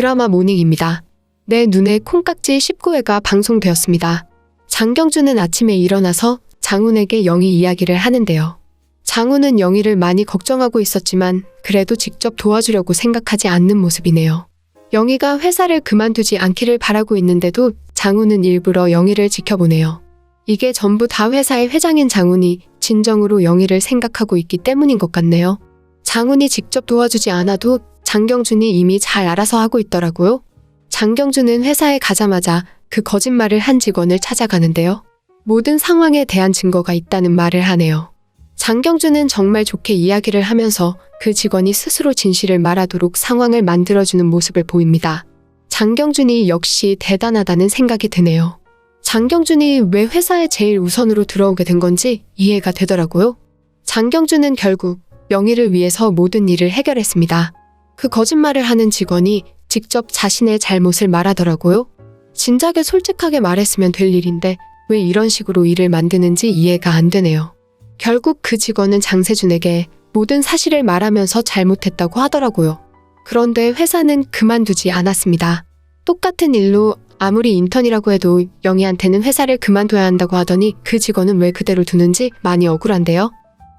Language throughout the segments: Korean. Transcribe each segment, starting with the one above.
드라마 모닝입니다. 내 눈에 콩깍지 19회가 방송되었습니다. 장경준은 아침에 일어나서 장훈에게 영희 이야기를 하는데요. 장훈은 영희를 많이 걱정하고 있었지만 그래도 직접 도와주려고 생각하지 않는 모습이네요. 영희가 회사를 그만두지 않기를 바라고 있는데도 장훈은 일부러 영희를 지켜보네요. 이게 전부 다 회사의 회장인 장훈이 진정으로 영희를 생각하고 있기 때문인 것 같네요. 장훈이 직접 도와주지 않아도 장경준이 이미 잘 알아서 하고 있더라고요. 장경준은 회사에 가자마자 그 거짓말을 한 직원을 찾아가는데요. 모든 상황에 대한 증거가 있다는 말을 하네요. 장경준은 정말 좋게 이야기를 하면서 그 직원이 스스로 진실을 말하도록 상황을 만들어주는 모습을 보입니다. 장경준이 역시 대단하다는 생각이 드네요. 장경준이 왜 회사에 제일 우선으로 들어오게 된 건지 이해가 되더라고요. 장경준은 결국 명의를 위해서 모든 일을 해결했습니다. 그 거짓말을 하는 직원이 직접 자신의 잘못을 말하더라고요. 진작에 솔직하게 말했으면 될 일인데 왜 이런 식으로 일을 만드는지 이해가 안 되네요. 결국 그 직원은 장세준에게 모든 사실을 말하면서 잘못했다고 하더라고요. 그런데 회사는 그만두지 않았습니다. 똑같은 일로 아무리 인턴이라고 해도 영희한테는 회사를 그만둬야 한다고 하더니 그 직원은 왜 그대로 두는지 많이 억울한데요.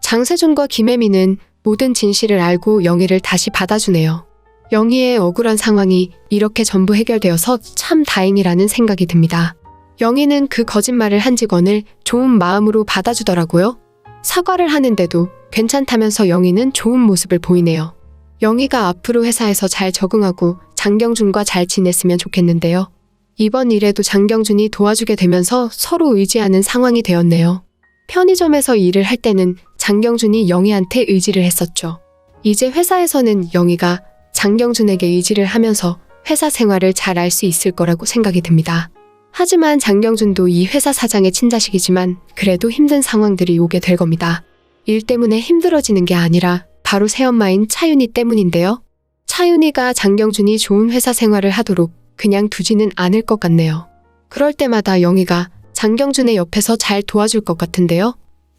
장세준과 김혜미는 모든 진실을 알고 영희를 다시 받아주네요. 영희의 억울한 상황이 이렇게 전부 해결되어서 참 다행이라는 생각이 듭니다. 영희는 그 거짓말을 한 직원을 좋은 마음으로 받아주더라고요. 사과를 하는데도 괜찮다면서 영희는 좋은 모습을 보이네요. 영희가 앞으로 회사에서 잘 적응하고 장경준과 잘 지냈으면 좋겠는데요. 이번 일에도 장경준이 도와주게 되면서 서로 의지하는 상황이 되었네요. 편의점에서 일을 할 때는 장경준이 영희한테 의지를 했었죠. 이제 회사에서는 영희가 장경준에게 의지를 하면서 회사 생활을 잘 알 수 있을 거라고 생각이 듭니다. 하지만 장경준도 이 회사 사장의 친자식이지만 그래도 힘든 상황들이 오게 될 겁니다. 일 때문에 힘들어지는 게 아니라 바로 새엄마인 차윤희 때문인데요. 차윤희가 장경준이 좋은 회사 생활을 하도록 그냥 두지는 않을 것 같네요. 그럴 때마다 영희가 장경준의 옆에서 잘 도와줄 것 같은데요.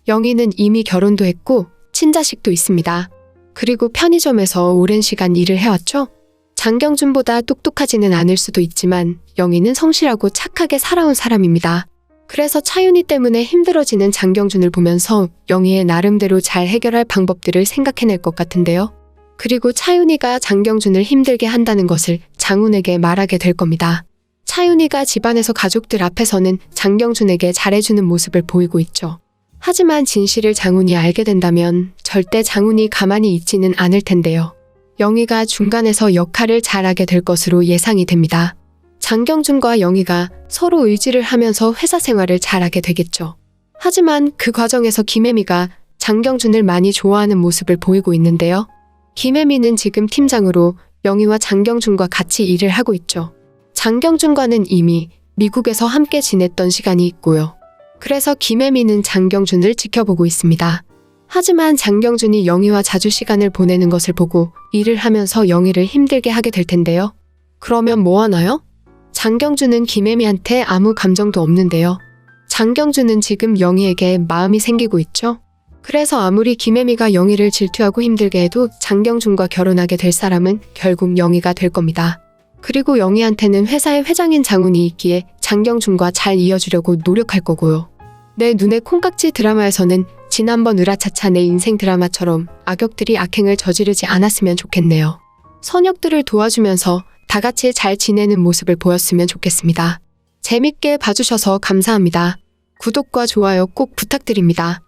영희는 이미 결혼도 했고 친자식도 있습니다. 그리고 편의점에서 오랜 시간 일을 해왔죠. 장경준보다 똑똑하지는 않을 수도 있지만 영희는 성실하고 착하게 살아온 사람입니다. 그래서 차윤희 때문에 힘들어지는 장경준을 보면서 영희의 나름대로 잘 해결할 방법들을 생각해낼 것 같은데요. 그리고 차윤희가 장경준을 힘들게 한다는 것을 장훈에게 말하게 될 겁니다. 차윤희가 집안에서 가족들 앞에서는 장경준에게 잘해주는 모습을 보이고 있죠. 하지만 진실을 장훈이 알게 된다면 절대 장훈이 가만히 있지는 않을 텐데요. 영희가 중간에서 역할을 잘하게 될 것으로 예상이 됩니다. 장경준과 영희가 서로 의지를 하면서 회사 생활을 잘하게 되겠죠. 하지만 그 과정에서 김혜미가 장경준을 많이 좋아하는 모습을 보이고 있는데요. 김혜미는 지금 팀장으로 영희와 장경준과 같이 일을 하고 있죠. 장경준과는 이미 미국에서 함께 지냈던 시간이 있고요. 그래서 김혜미는 장경준을 지켜보고 있습니다. 하지만 장경준이 영희와 자주 시간을 보내는 것을 보고 일을 하면서 영희를 힘들게 하게 될 텐데요. 그러면 뭐 하나요? 장경준은 김혜미한테 아무 감정도 없는데요. 장경준은 지금 영희에게 마음이 생기고 있죠. 그래서 아무리 김혜미가 영희를 질투하고 힘들게 해도 장경준과 결혼하게 될 사람은 결국 영희가 될 겁니다. 그리고 영희한테는 회사의 회장인 장훈이 있기에 장경준과 잘 이어주려고 노력할 거고요. 내 눈에 콩깍지 드라마에서는 지난번 으라차차 내 인생 드라마처럼 악역들이 악행을 저지르지 않았으면 좋겠네요. 선역들을 도와주면서 다 같이 잘 지내는 모습을 보였으면 좋겠습니다. 재밌게 봐주셔서 감사합니다. 구독과 좋아요 꼭 부탁드립니다.